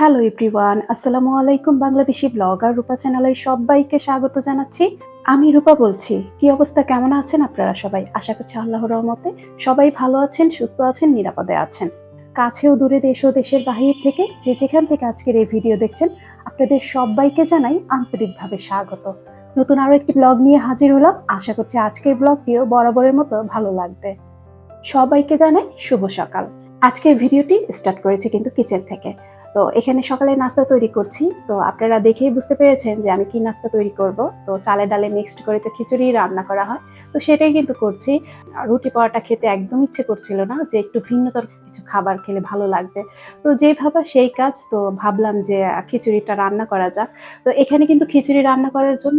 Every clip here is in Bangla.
হ্যালো এভরিওয়ান আসসালামু আলাইকুম বাংলাদেশি ব্লগার রূপা চ্যানেলে সবাইকে স্বাগত জানাচ্ছি। আমি রূপা বলছি। কি অবস্থা? কেমন আছেন আপনারা সবাই? আশা করছি আল্লাহর রহমতে সবাই ভালো আছেন, সুস্থ আছেন, নিরাপদে আছেন। কাছেও দূরে দেশ ও দেশের বাহির থেকে যে যেখান থেকে আজকের এই ভিডিও দেখছেন, আপনাদের সবাইকে জানাই আন্তরিকভাবে স্বাগত। নতুন আরও একটি ব্লগ নিয়ে হাজির হলাম। আশা করছি আজকের ব্লগটিও বরাবরের মতো ভালো লাগবে। সবাইকে জানাই শুভ সকাল। আজকের ভিডিওটি স্টার্ট করেছি কিন্তু কিচেন থেকে। তো এখানে সকালে নাস্তা তৈরি করছি। তো আপনারা দেখেই বুঝতে পেরেছেন যে আমি কি নাস্তা তৈরি করব। তো চালে ডালে মিক্সড করে তো খিচুড়ি রান্না করা হয়। তো সেটাই কিন্তু করছি। রুটি পরোটা খেতে একদম ইচ্ছে করছিল না যে একটু ভিন্নতর কিছু খাবার খেলে ভালো লাগবে। তো যেই ভাবা সেই কাজ। তো ভাবলাম যে খিচুড়িটা রান্না করা যাক। তো এখানে কিন্তু খিচুড়ি রান্না করার জন্য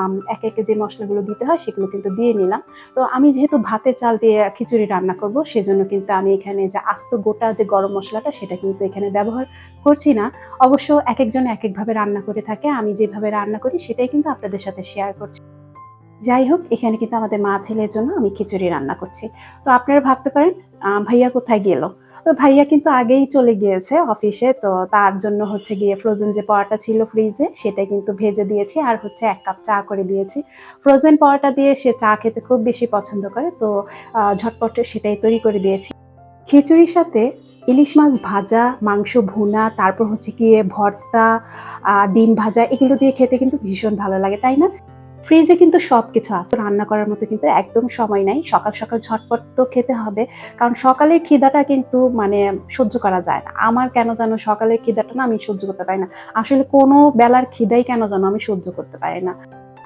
আম, একে একে যে মশলাগুলো দিতে হয় সেগুলো কিন্তু দিয়ে নিলাম। তো আমি যেহেতু ভাতের চাল দিয়ে খিচুড়ি রান্না করব সেজন্য কিন্তু আমি এখানে যে আস্ত গোটা যে গরম মশলাটা সেটা কিন্তু এখানে ব্যবহার করছি না, অবশ্য এক একজন এক একভাবে রান্না করে থাকে, আমি যেভাবে রান্না করি সেটাই কিন্তু আপনাদের সাথে শেয়ার করছি। যাই হোক, এখানে কিন্তু আমাদের মা ছেলের জন্য আমি খিচুড়ি রান্না করছি। তো আপনারা ভাবতে পারেন ভাইয়া কোথায় গেল? তো ভাইয়া কিন্তু আগেই চলে গিয়েছে অফিসে তো তার জন্য হচ্ছে গিয়ে ফ্রোজেন যে পরোটা ছিল ফ্রিজে সেটা কিন্তু ভেজে দিয়েছি আর হচ্ছে এক কাপ চা করে দিয়েছি। ফ্রোজেন পরোটা দিয়ে সে চা খেতে খুব বেশি পছন্দ করে, তো ঝটপট সেটাই তৈরি করে দিয়েছি। খিচুড়ির সাথে ইলিশ মাছ ভাজা, মাংস ভুনা, তারপর হচ্ছে গিয়ে ভর্তা ডিম ভাজা, এগুলো দিয়ে খেতে কিন্তু ভীষণ ভালো লাগে, তাই না? ফ্রিজে কিন্তু সব কিছু আছে, রান্না করার মতো কিন্তু একদম সময় নাই, সকাল সকাল ঝটপট তো খেতে হবে, কারণ সকালের খিদাটা কিন্তু মানে সহ্য করা যায় না। আমার কেন যেন সকালের খিদাটা না আমি সহ্য করতে পারি না, আসলে কোনো বেলার খিদাই কেন যেন আমি সহ্য করতে পারি না।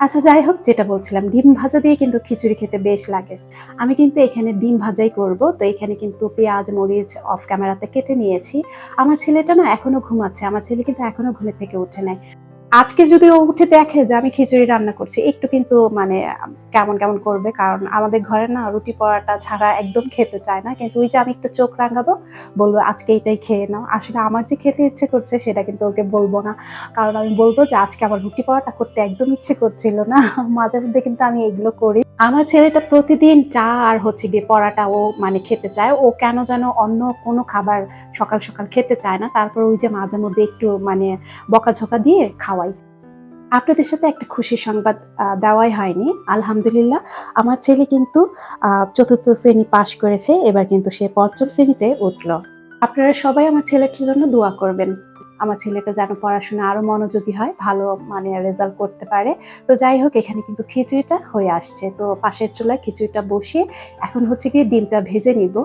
আচ্ছা যাই হোক, যেটা বলছিলাম, ডিম ভাজা দিয়ে কিন্তু খিচুড়ি খেতে বেশ লাগে। আমি কিন্তু এখানে ডিম ভাজাই করব, তো এখানে কিন্তু পেঁয়াজ, মরিচ অফ ক্যামেরাতে কেটে নিয়েছি। আমার ছেলেটা না এখনও ঘুমাচ্ছে, আমার ছেলে কিন্তু এখনও ঘুমের থেকে উঠে নেয় আজকে যদি ও উঠে দেখে যে আমি খিচুড়ি রান্না করছি, একটু কিন্তু মানে কেমন কেমন করবে? কারণ আমাদের ঘরে না রুটি পরোটা ছাড়া একদম খেতে চায় না। কিন্তু ওই যে আমি একটু চোখ রাঙাবো, বলব, আজকে এটাই খেয়ে নাও। আসলে আমার যে খেতে ইচ্ছে করছে, সেটা কিন্তু ওকে বলব না। কারণ আমি বলব যে, আজকে আমার রুটি পরোটা করতে একদম ইচ্ছে করছিল না। মাঝে মধ্যে কিন্তু আমি এগুলো করি। আমার ছেলেটা প্রতিদিন চা আর হচ্ছে গিয়ে পরাটা ও মানে খেতে চায়। ও কেন যেন অন্য কোনো খাবার সকাল সকাল খেতে চায় না। তারপর ওই যে মাঝে মধ্যে একটু মানে বকাঝকা দিয়ে খাওয়াই আপনাদের সাথে একটা খুশি সংবাদ দেওয়াই হয়নি। আলহামদুলিল্লাহ, আমার ছেলে কিন্তু চতুর্থ শ্রেণি পাশ করেছে, এবার কিন্তু সে পঞ্চম শ্রেণীতে উঠল। আপনারা সবাই আমার ছেলেটার জন্য দোয়া করবেন। আমার ছেলেটা যেন পড়াশোনা আরও মনোযোগী হয়, ভালো মানে রেজাল্ট করতে পারে। তো যাই হোক, এখানে কিন্তু খিচুড়িটা হয়ে আসছে। তো পাশের চুলায় খিচুড়িটা বসিয়ে, এখন হচ্ছে গিয়ে ডিমটা ভেজে নিব।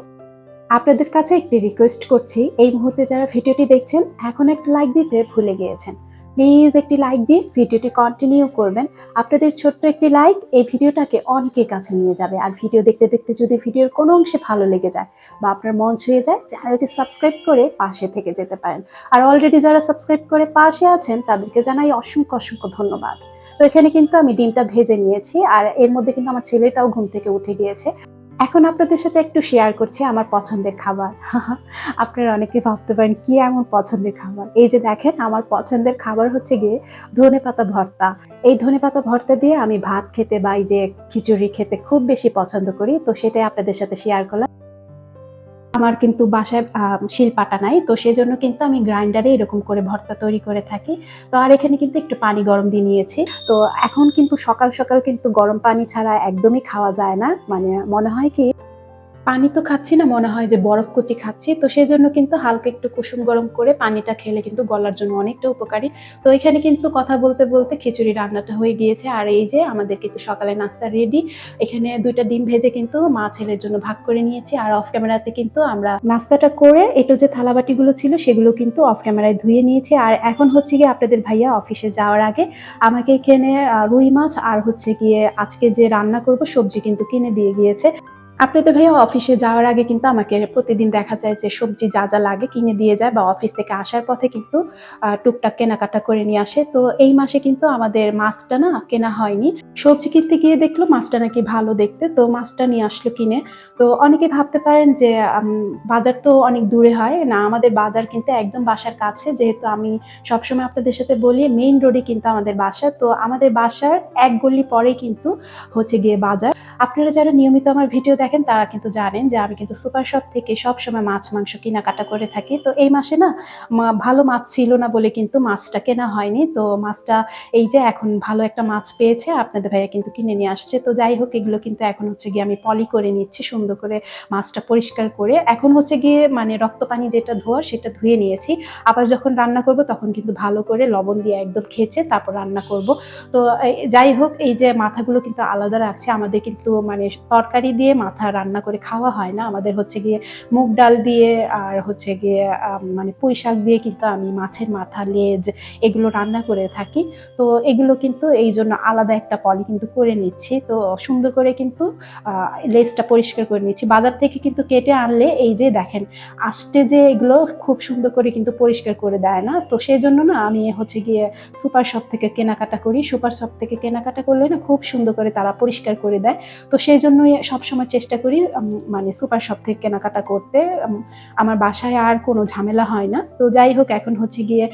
আপনাদের কাছে একটি রিকোয়েস্ট করছি, এই মুহূর্তে যারা ভিডিওটি দেখছেন, এখন একটা লাইক দিতে ভুলে গিয়েছেন। প্লিজ একটি লাইক দিয়ে ভিডিওটি কন্টিনিউ করবেন। আপনাদের ছোট্ট একটি লাইক এই ভিডিওটাকে অনেকের কাছে নিয়ে যাবে। আর ভিডিও দেখতে দেখতে যদি ভিডিওর কোনো অংশে ভালো লেগে যায় বা আপনার মন ছুঁয়ে যায় চ্যানেলটি সাবস্ক্রাইব করে পাশে থেকে যেতে পারেন। আর অলরেডি যারা সাবস্ক্রাইব করে পাশে আছেন, তাদেরকে জানাই অসংখ্য অসংখ্য ধন্যবাদ। তো এখানে কিন্তু আমি ডিমটা ভেজে নিয়েছি। আর এর মধ্যে কিন্তু আমার ছেলেটাও ঘুম থেকে উঠে গিয়েছে। এখন আপনাদের সাথে একটু শেয়ার করছি আমার পছন্দের খাবার। আপনারা অনেকে ভাবতে পারেন, কি এমন পছন্দের খাবার? এই যে দেখেন, আমার পছন্দের খাবার হচ্ছে গিয়ে ধনে পাতা ভর্তা। এই ধনে পাতা ভর্তা দিয়ে আমি ভাত খেতে বা এই যে খিচুড়ি খেতে খুব বেশি পছন্দ করি, তো সেটাই আপনাদের সাথে শেয়ার করলাম। আমার কিন্তু বাসায় আহ, শিলপাটা নাই। তো সেজন্য কিন্তু আমি গ্রাইন্ডারে এরকম করে ভর্তা তৈরি করে থাকি। তো আর এখানে কিন্তু একটু পানি গরম দিয়ে নিয়েছি। তো এখন কিন্তু সকাল সকাল কিন্তু গরম পানি ছাড়া একদমই খাওয়া যায় না। মানে মনে হয় কি পানি তো খাচ্ছি না, মনে হয় যে বরফ কুচি খাচ্ছি। তো সেই জন্য কিন্তু হালকা একটু কুসুম গরম করে পানিটা খেলে কিন্তু গলার জন্য অনেকটা উপকারী। তো এখানে কিন্তু কথা বলতে বলতে খিচুড়ি রান্নাটা হয়ে গিয়েছে। আর এই যে আমাদের কিন্তু সকালে নাস্তা রেডি এখানে দুইটা ডিম ভেজে কিন্তু মা ছেলের জন্য ভাগ করে নিয়েছি। আর অফ ক্যামেরাতে কিন্তু আমরা নাস্তাটা করে একটু যে থালাবাটিগুলো ছিল সেগুলো কিন্তু অফ ক্যামেরায় ধুয়ে নিয়েছি। আর এখন হচ্ছে গিয়ে আপনাদের ভাইয়া অফিসে যাওয়ার আগে আমাকে এখানে রুই মাছ আর হচ্ছে গিয়ে আজকে যে রান্না করব সবজি কিন্তু কিনে দিয়ে গিয়েছে। আপনাদের ভাইয়া অফিসে যাওয়ার আগে কিন্তু আমাকে প্রতিদিন দেখা যায় যে সবজি যা যা লাগে কিনে দিয়ে যায় বা অফিস থেকে আসার পথে কিন্তু টুকটাক কেনাকাটা করে নিয়ে আসে। তো এই মাসে কিন্তু আমাদের মাছটা না কেনা হয়নি। সবজি কিনতে গিয়ে দেখল মাছটা নাকি ভালো দেখতে, তো মাছটা নিয়ে আসলো কিনে। তো অনেকে ভাবতে পারেন যে বাজার তো অনেক দূরে হয়। না, আমাদের বাজার কিন্তু একদম বাসার কাছে। যেহেতু আমি সবসময় আপনাদের সাথে বলি মেইন রোডে কিন্তু আমাদের বাসা। তো আমাদের বাসার এক গলি পরে কিন্তু হচ্ছে গিয়ে বাজার। আপনারা যারা নিয়মিত আমার ভিডিও দেখেন, তারা কিন্তু জানেন যে আমি কিন্তু সুপার শপ থেকে সবসময় মাছ, মাংস কেনাকাটা করে থাকি। তো এই মাসে না ভালো মাছ ছিল না বলে কিন্তু মাছটা কেনা হয়নি। তো মাছটা এই যে এখন ভালো একটা মাছ পেয়েছে, আপনাদের ভাইয়া কিন্তু কিনে নিয়ে আসছে। তো যাই হোক, এগুলো কিন্তু এখন হচ্ছে গিয়ে আমি পলি করে নিচ্ছি, সুন্দর করে মাছটা পরিষ্কার করে। এখন হচ্ছে গিয়ে মানে রক্ত পানি যেটা ধোয়ার সেটা ধুয়ে নিয়েছি। আবার যখন রান্না করব, তখন কিন্তু ভালো করে লবণ দিয়ে একদম খেচে তারপর রান্না করব। তো যাই হোক, এই যে মাথাগুলো কিন্তু আলাদা রাখছে। আমাদের কিন্তু মানে তরকারি দিয়ে মাথা রান্না করে খাওয়া হয় না। আমাদের হচ্ছে গিয়ে মুগ ডাল দিয়ে আর হচ্ছে গিয়ে মানে পুঁই শাক দিয়ে কিন্তু আমি মাছের মাথা, লেজ এগুলো রান্না করে থাকি। তো এগুলো কিন্তু এই জন্য আলাদা একটা পলি কিন্তু করে নিচ্ছি। তো সুন্দর করে কিন্তু লেজটা পরিষ্কার করে নিচ্ছি। বাজার থেকে কিন্তু কেটে আনলে এই যে দেখেন আসতে যে এগুলো খুব সুন্দর করে কিন্তু পরিষ্কার করে দেয় না। তো সেই জন্য না আমি হচ্ছে গিয়ে সুপার শপ থেকে কেনাকাটা করি। সুপার শপ থেকে কেনাকাটা করলে না খুব সুন্দর করে তারা পরিষ্কার করে দেয়। তো সেই জন্যই সবসময় চেষ্টা করি মানে সুপার শপ থেকে কেনাকাটা করতে। আমার বাসায় আর কোনো ঝামেলা হয় না। তো যাই হোক, এখন হচ্ছে গিয়ে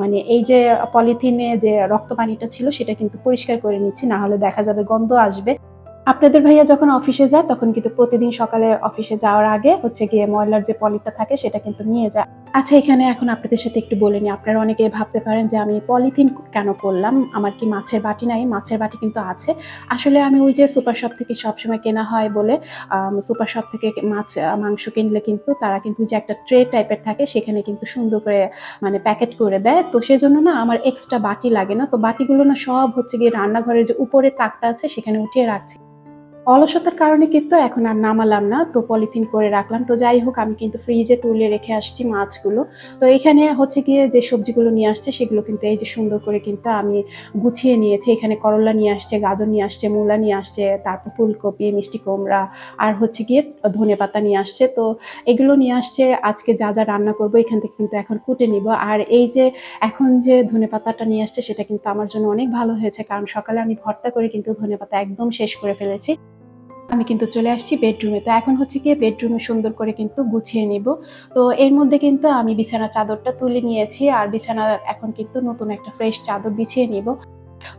মানে এই যে পলিথিনে যে রক্ত পানিটা ছিল, সেটা কিন্তু পরিষ্কার করে নিচ্ছি না হলে দেখা যাবে গন্ধ আসবে। আপনাদের ভাইয়া যখন অফিসে যায়, তখন কিন্তু প্রতিদিন সকালে অফিসে যাওয়ার আগে হচ্ছে গিয়ে ময়লার যে পলিটা থাকে, সেটা কিন্তু নিয়ে যায়। আচ্ছা এখানে এখন আপনাদের সাথে একটু বলে নিই। আপনারা অনেকে ভাবতে পারেন যে আমি পলিথিন কেন করলাম আমার কি মাছের বাটি নাই? মাছের বাটি কিন্তু আছে। আসলে আমি ওই যে সুপার শপ থেকে সবসময় কেনা হয় বলে সুপার শপ থেকে মাছ মাংস কিনলে কিন্তু তারা কিন্তু যে একটা ট্রে টাইপের থাকে, সেখানে কিন্তু সুন্দর করে মানে প্যাকেট করে দেয়। তো সেজন্য না আমার এক্সট্রা বাটি লাগে না। তো বাটিগুলো না সব হচ্ছে গিয়ে রান্নাঘরের যে উপরে তাকটা আছে, সেখানে উঠিয়ে রাখছি। অলসতার কারণে কিন্তু এখন আর নামালাম না। তো পলিথিন করে রাখলাম। তো যাই হোক, আমি কিন্তু ফ্রিজে তুলে রেখে আসছি মাছগুলো। তো এখানে হচ্ছে গিয়ে যে সবজিগুলো নিয়ে আসছে, সেগুলো কিন্তু এই যে সুন্দর করে কিন্তু আমি গুছিয়ে নিয়েছি। এখানে করলা নিয়ে আসছে, গাজর নিয়ে আসছে, মূলা নিয়ে আসছে, তারপর ফুলকপি, মিষ্টি কুমড়া, আর হচ্ছে গিয়ে ধনে পাতা নিয়ে আসছে। তো এগুলো নিয়ে আসছে, আজকে যা যা রান্না করব এখান থেকে কিন্তু এখন কুটে নিব। আর এই যে এখন যে ধনে পাতাটা নিয়ে আসছে, সেটা কিন্তু আমার জন্য অনেক ভালো হয়েছে। কারণ সকালে আমি ভর্তা করে কিন্তু ধনে পাতা একদম শেষ করে ফেলেছি। আমি কিন্তু চলে আসছি বেডরুমে তো এখন হচ্ছে কি বেডরুমে সুন্দর করে কিন্তু গুছিয়ে নিব। তো এর মধ্যে কিন্তু আমি বিছানা চাদরটা তুলে নিয়েছি, আর বিছানা এখন কিন্তু নতুন একটা ফ্রেশ চাদর বিছিয়ে নিব।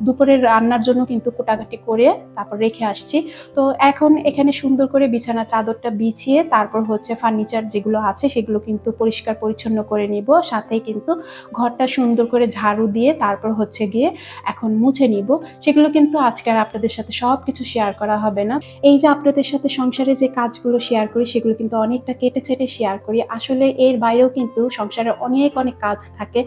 দুপুরের রান্নার জন্য কিন্তু কোটাকাটি করে তারপর রেখে আসছি। তো এখন এখানে সুন্দর করে বিছানা চাদরটা বিছিয়ে তারপর হচ্ছে ফার্নিচার যেগুলো আছে সেগুলো কিন্তু পরিষ্কার পরিচ্ছন্ন করে নিব। সাথে কিন্তু ঘরটা সুন্দর করে ঝাড়ু দিয়ে তারপর হচ্ছে গিয়ে এখন মুছে নিব। সেগুলো কিন্তু আজকে আর আপনাদের সাথে সব কিছু শেয়ার করা হবে না। এই যে আপনাদের সাথে সংসারে যে কাজগুলো শেয়ার করি সেগুলো কিন্তু অনেকটা কেটে ছেটে শেয়ার করি। আসলে এর বাইরেও কিন্তু সংসারে অনেক অনেক কাজ থাকে।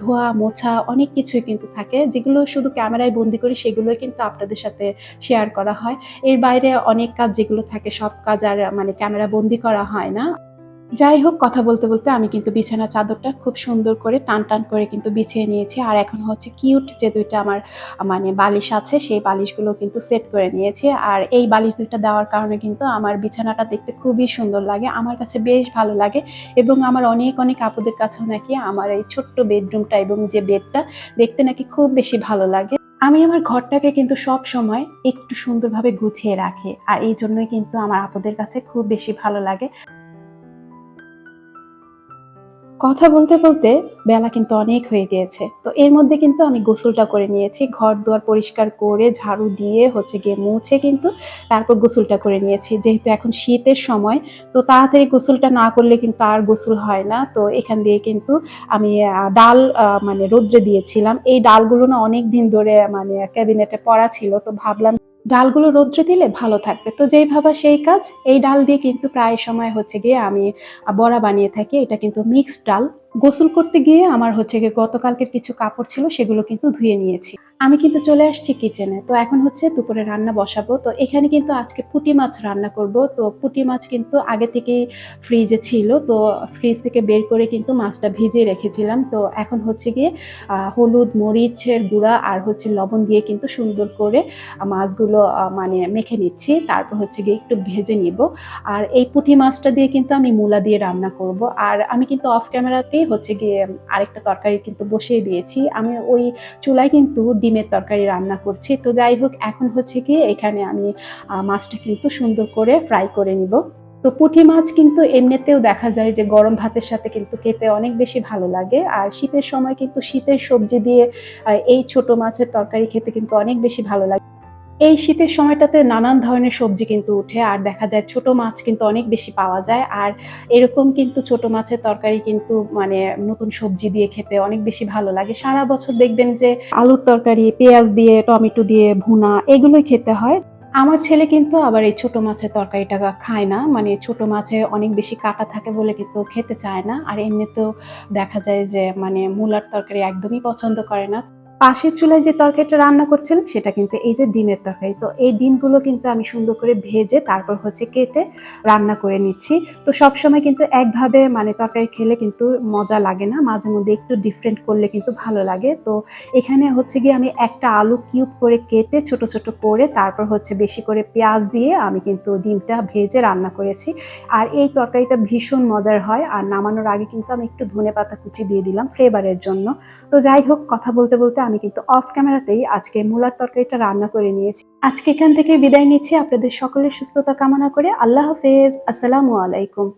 ধোয়া, মোছা অনেক কিছুই কিন্তু থাকে। যেগুলো শুধু ক্যামেরায় বন্দি করি, সেগুলোই কিন্তু আপনাদের সাথে শেয়ার করা হয়। এর বাইরে অনেক কাজ যেগুলো থাকে, সব কাজ আর মানে ক্যামেরা বন্দি করা হয় না। যাই হোক কথা বলতে বলতে আমি কিন্তু বিছানা চাদরটা খুব সুন্দর করে টান টান করে কিন্তু বিছিয়ে নিয়েছি। আর এখন হচ্ছে কিউট যে দুইটা আমার মানে বালিশ আছে, সেই বালিশগুলো কিন্তু সেট করে নিয়েছি। আর এই বালিশ দুইটা দেওয়ার কারণে কিন্তু আমার বিছানাটা দেখতে খুবই সুন্দর লাগে, আমার কাছে বেশ ভালো লাগে। এবং আমার অনেক অনেক আপুদের কাছেও নাকি আমার এই ছোট্ট বেডরুমটা এবং যে বেডটা দেখতে নাকি খুব বেশি ভালো লাগে। আমি আমার ঘরটাকে কিন্তু সব সময় একটু সুন্দরভাবে গুছিয়ে রাখি। আর এই জন্যই কিন্তু আমার আপুদের কাছে খুব বেশি ভালো লাগে। কথা বলতে বলতে বেলা কিন্তু অনেক হয়ে গিয়েছে। তো এর মধ্যে কিন্তু আমি গোসলটা করে নিয়েছি, ঘর দুয়ার পরিষ্কার করে, ঝাড়ু দিয়ে, হচ্ছে গিয়ে মুছে কিন্তু তারপর গোসলটা করে নিয়েছি। যেহেতু এখন শীতের সময়, তো তাড়াতাড়ি গোসলটা না করলে কিন্তু আর গোসল হয় না। তো এখান দিয়ে কিন্তু আমি ডাল মানে রোদ্রে দিয়েছিলাম। এই ডালগুলো না অনেক দিন ধরে মানে ক্যাবিনেটে পড়া ছিল, তো ভাবলাম ডালগুলো রোদ্রে দিলে ভালো থাকবে। তো যেই ভাবা সেই কাজ, এই ডাল দিয়ে কিন্তু প্রায় সময় হচ্ছে গিয়ে আমি বড়া বানিয়ে থাকি। এটা কিন্তু মিক্সড ডাল। গোসল করতে গিয়ে আমার হচ্ছে গিয়ে গতকালকের কিছু কাপড় ছিল, সেগুলো কিন্তু ধুয়ে নিয়েছি। আমি কিন্তু চলে আসছি কিচেনে তো এখন হচ্ছে দুপুরে রান্না বসাবো। তো এখানে কিন্তু আজকে পুঁটি মাছ রান্না করব। তো পুঁটি মাছ কিন্তু আগে থেকেই ফ্রিজে ছিল। তো ফ্রিজ থেকে বের করে কিন্তু মাছটা ভিজিয়ে রেখেছিলাম। তো এখন হচ্ছে গিয়ে হলুদ, মরিচের গুঁড়া আর হচ্ছে লবণ দিয়ে কিন্তু সুন্দর করে মাছগুলো মানে মেখে নিচ্ছি। তারপর হচ্ছে গিয়ে একটু ভেজে নিব। আর এই পুঁটি মাছটা দিয়ে কিন্তু আমি মূলা দিয়ে রান্না করব। আর আমি কিন্তু অফ ক্যামেরাতেই হচ্ছে গিয়ে আরেকটা তরকারি কিন্তু বসিয়ে দিয়েছি। আমি ওই চুলায় কিন্তু ডিমের তরকারি রান্না করছি। তো যাই হোক, এখন হচ্ছে গিয়ে এখানে আমি মাছটা কিন্তু সুন্দর করে ফ্রাই করে নিব। তো পুঁটি মাছ কিন্তু এমনিতেও দেখা যায় যে গরম ভাতের সাথে কিন্তু খেতে অনেক বেশি ভালো লাগে। আর শীতের সময় কিন্তু শীতের সবজি দিয়ে এই ছোট মাছের তরকারি খেতে কিন্তু অনেক বেশি ভালো লাগে। এই শীতের সময়টাতে নানান ধরনের সবজি কিন্তু উঠে, আর দেখা যায় ছোট মাছ কিন্তু অনেক বেশি পাওয়া যায়, আর এরকম কিন্তু ছোট মাছের তরকারি কিন্তু মানে নতুন সবজি দিয়ে খেতে অনেক বেশি ভালো লাগে। সারা বছর দেখবেন যে আলুর তরকারি, পেঁয়াজ দিয়ে, টমেটো দিয়ে, ভুনা এগুলোই খেতে হয়। আমার ছেলে কিন্তু আবার এই ছোট মাছের তরকারিটা খায় না মানে ছোট মাছে অনেক বেশি কাটা থাকে বলে কিন্তু খেতে চায় না, আর এমনিতেও দেখা যায় যে মানে মূলার তরকারি একদমই পছন্দ করে না। পাশের চুলায় যে তরকারিটা রান্না করছিলাম সেটা কিন্তু এই যে ডিমের তরকারি। তো এই ডিমগুলো কিন্তু আমি সুন্দর করে ভেজে তারপর হচ্ছে কেটে রান্না করে নিচ্ছি। তো সবসময় কিন্তু একভাবে মানে তরকারি খেলে কিন্তু মজা লাগে না, মাঝে মধ্যে একটু ডিফারেন্ট করলে কিন্তু ভালো লাগে। তো এখানে হচ্ছে গিয়ে আমি একটা আলু কিউব করে কেটে ছোট ছোট করে তারপর হচ্ছে বেশি করে পেঁয়াজ দিয়ে আমি কিন্তু ডিমটা ভেজে রান্না করেছি। আর এই তরকারিটা ভীষণ মজার হয়। আর নামানোর আগে কিন্তু আমি একটু ধনে পাতা কুচি দিয়ে দিলাম ফ্লেভারের জন্য। তো যাই হোক, কথা বলতে বলতে আমি কিন্তু অফ ক্যামেরাতেই আজকে মূলার তরকারিটা রান্না করে নিয়েছি। আজকে এখান থেকে বিদায় নিচ্ছি। আপনাদের সকলের সুস্থতা কামনা করে আল্লাহ হাফেজ। আসসালামু আলাইকুম।